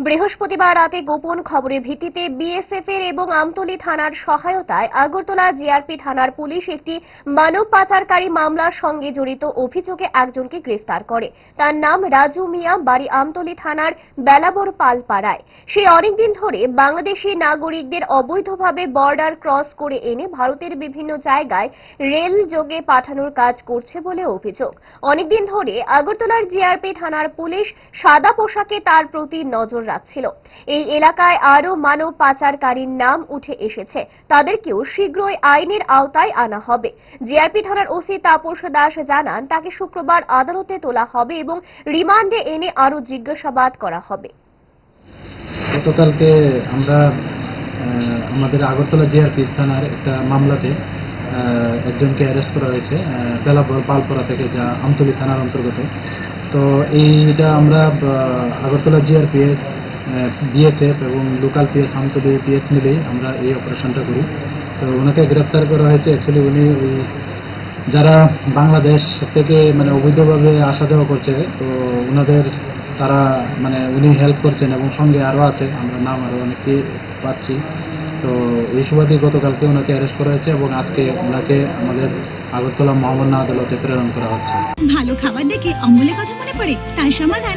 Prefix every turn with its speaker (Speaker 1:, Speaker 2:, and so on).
Speaker 1: বৃহস্পতিবার রাতে গোপন খবরের ভিত্তিতে বিএসএফ এর এবং আমতলী থানার সহায়তায় আগরতলা জিআরপি থানার পুলিশ একটি মানব পাচারকারী মামলার সঙ্গে জড়িত অভিযোগে একজনকে গ্রেফতার করে। তার নাম রাজু মিয়া, বাড়ি আমতলী থানার বেলাবর পালপাড়ায়। সে অনেকদিন ধরে বাংলাদেশি নাগরিকদের অবৈধভাবে বর্ডার ক্রস করে এনে ভারতের বিভিন্ন জায়গায় রেল যোগে পাঠানোর কাজ করছে বলে অভিযোগ। অনেকদিন ধরে আগরতলার জিআরপি থানার পুলিশ সাদা পোশাকে তার প্রতি নজর রাখছিল। এই এলাকায় আরও মানব পাচারকারীর নাম উঠে এসেছে। তাদেরকেও শীঘ্রই আইনের আওতায় আনা হবে। জিআরপি থানার ওসি তাপস দাস জানান, তাকে শুক্রবার আদালতে তোলা হবে এবং রিমান্ডে এনে আরও জিজ্ঞাসাবাদ করা হবে।
Speaker 2: গতকালকে আমরা আমাদের আগরতলা জিআরপি থানার একটা মামলাতে একজনকে অ্যারেস্ট করা হয়েছে বেলাপুর পালপরা থেকে যা আমতলী থানার অন্তর্গত। তো এইটা আমরা আগরতলা জিআরপিএস বিএসএফ এবং লোকাল পিএস আমতলী পিএস মিলেই আমরা এই অপারেশনটা করি। তো ওনাকে গ্রেপ্তার করা হয়েছে। অ্যাকচুয়ালি উনি ওই যারা বাংলাদেশ থেকে মানে অবৈধভাবে আসা যাওয়া করছে, তো ওনাদের তারা মানে উনি হেল্প করছেন এবং সঙ্গে আরও আছে। আমরা নাম আরও অনেকে পাচ্ছি। তো এই সুবাদে গতকালকে ওনাকে অ্যারেস্ট করা হয়েছে এবং আজকে ওনাকে আমাদের আগরতলা মহামান্য আদালতে প্রেরণ করা হচ্ছে।
Speaker 3: ভালো খাবার দেখে অম্বলের কথা মনে পড়ে, তার সমাধান